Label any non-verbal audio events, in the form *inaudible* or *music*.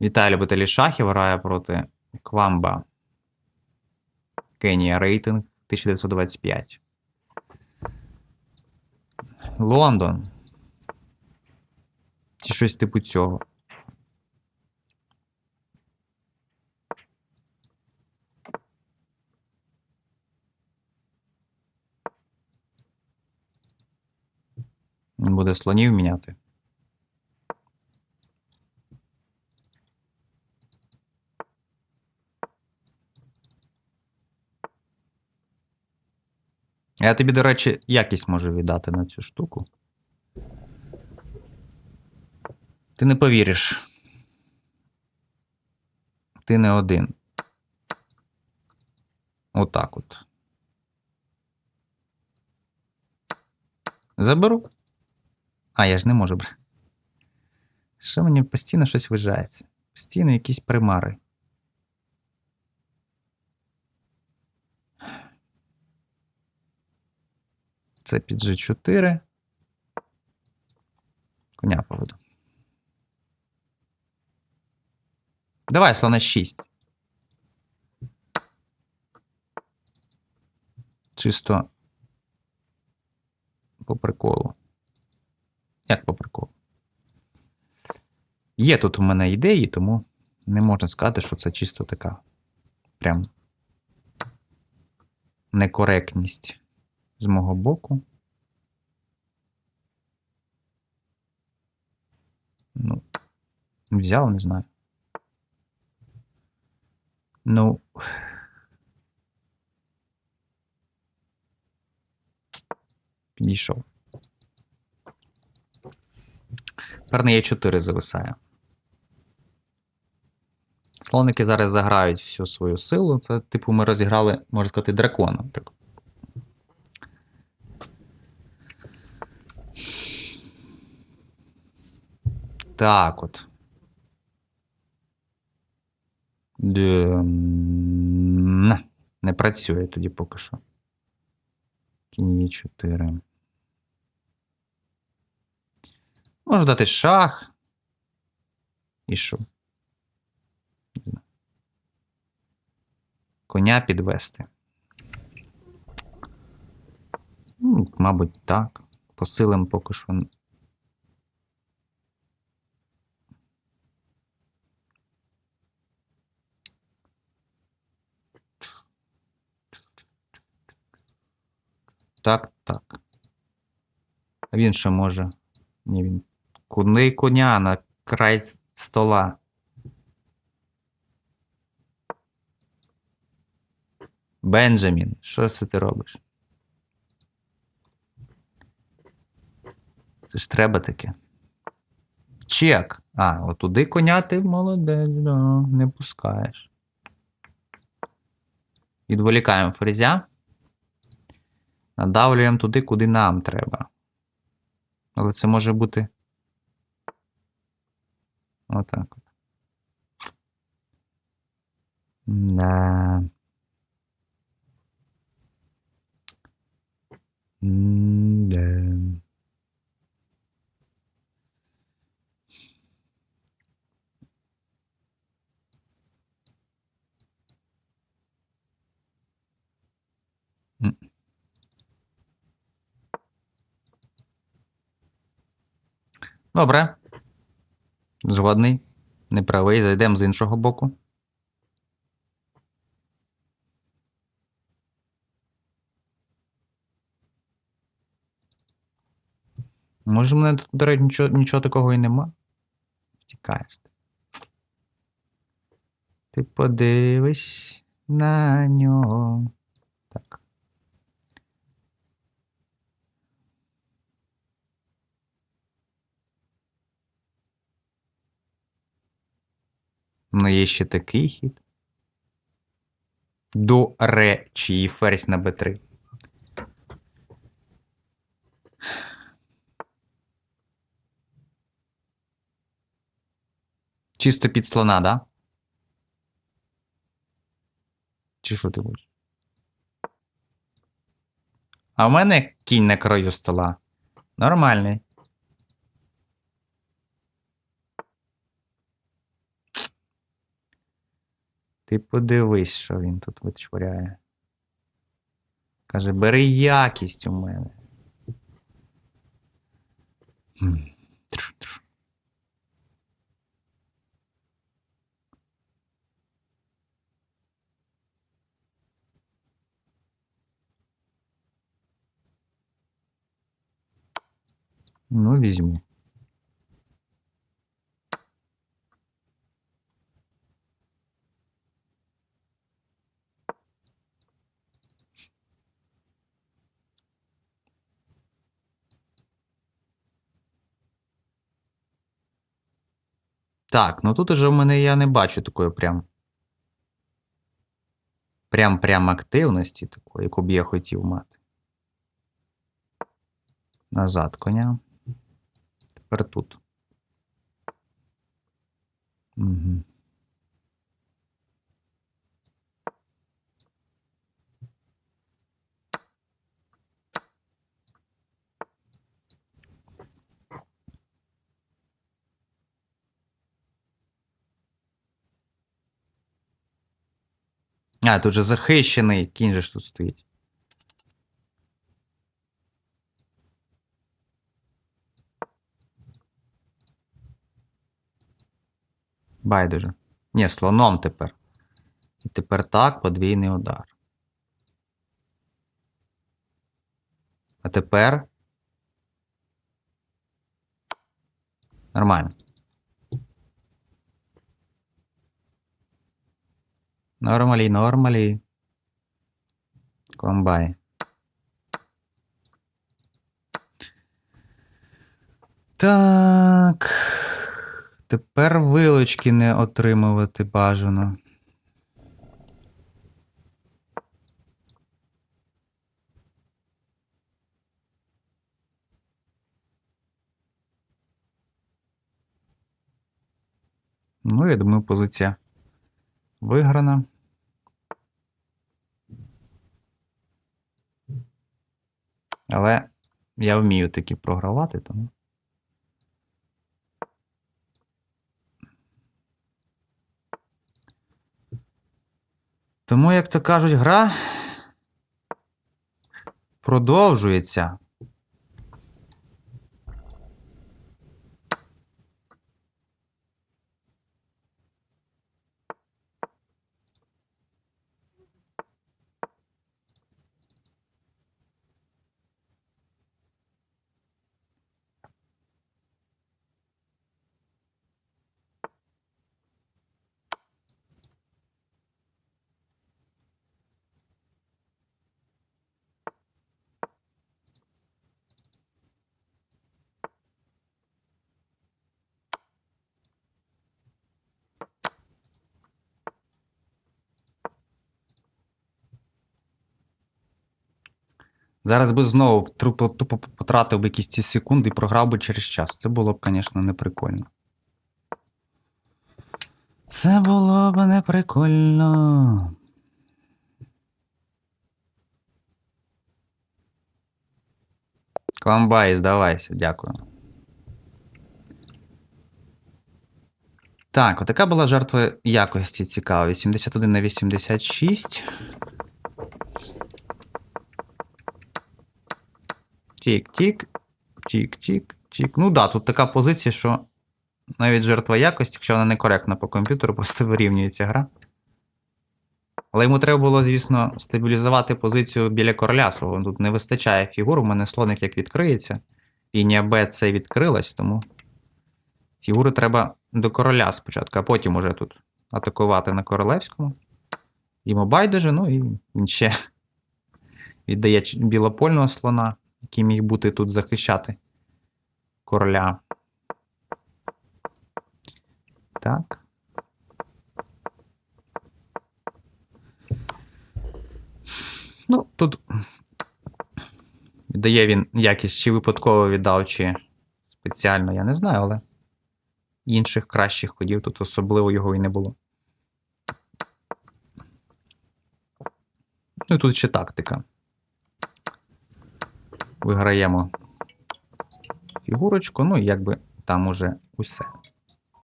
Вітаю любителі шахів грає проти Квамба. Кенія рейтинг 1925. Лондон. Чи щось типу цього. Буде слонів міняти. Я тобі, до речі, якість можу віддати на цю штуку. Ти не повіриш. Ти не один. Отак от. Заберу. А, я ж не можу брати. Що мені постійно щось вижається? Постійно якісь примари. Це під G4. Коня поведу. Давай, слона 6. Чисто по приколу. Як по приколу? Є тут у мене ідеї, тому не можна сказати, що це чисто така прям некоректність з мого боку. Ну, взяв, не знаю. Ну. Підійшов. Тепер на Е4 зависає. Слоники зараз заграють всю свою силу. Це, типу, ми розіграли, можна сказати, дракона. Так. Так от. Не, не працює тоді поки що. Кінь 4. Можу дати шах. І що? Коня підвести. Ну, мабуть, так. Посилим поки що. Так, так. А він ще може. Ні, він. Куди коня на край стола. Бенджамін, що це ти робиш? Це ж треба таке. Чек. А, отуди коня ти молодець, не пускаєш. Відволікаємо фрезя. Надавлюємо туди, куди нам треба. Але це може бути. Отак от. Да. Добре. Згодний. Неправий. Зайдемо з іншого боку. Може, в мене до речі, нічого, нічого такого і нема. Втікаєш ти. Ти подивись на нього. Ну, є ще такий хід. До речі, ферзь на Б3. Чисто під слона, да? Чи що ти хочеш? А в мене кінь на краю стола. Нормальний. Ти подивись, що він тут витворяє. Каже, бери якість у мене. Ну, візьму. Так, ну тут уже в мене я не бачу такої прям. Прям прям активності такої, яку б я хотів мати. Назад коня. Тепер тут. Угу. А, тут же захищений кінь же ж тут стоїть. Байдуже. Ні, слоном тепер. І тепер так, подвійний удар. А тепер. Нормально. Нормалі, нормалі. Комбай. Так. Тепер вилочки не отримувати бажано. Ну, я думаю, позиція виграна. Але я вмію таки програвати, тому. Тому, як то кажуть, гра продовжується. Зараз би знову в трупо- тупо потратив би якісь ці секунди і програв би через час. Це було б, звісно, не прикольно. Це було б не прикольно. Комбай, здавайся, дякую. Так, отака була жертва якості цікава. 81 на 86. Тік-тік, тік-тік, тік. Ну да, тут така позиція, що навіть жертва якості, якщо вона некоректна по комп'ютеру, просто вирівнюється гра. Але йому треба було, звісно, стабілізувати позицію біля короля свого. Тут не вистачає фігур. У мене слоник як відкриється. Лінія Б це відкрилась, тому фігури треба до короля спочатку, а потім уже тут атакувати на королевському. Йому байдуже, ну і він ще *laughs* віддає білопольного слона, який міг бути тут захищати короля. Так. Ну, тут віддає він якість, чи випадково віддав, чи спеціально, я не знаю, але інших кращих ходів тут особливо його і не було. Ну і тут ще тактика. Виграємо фігурочку, ну і якби там уже усе.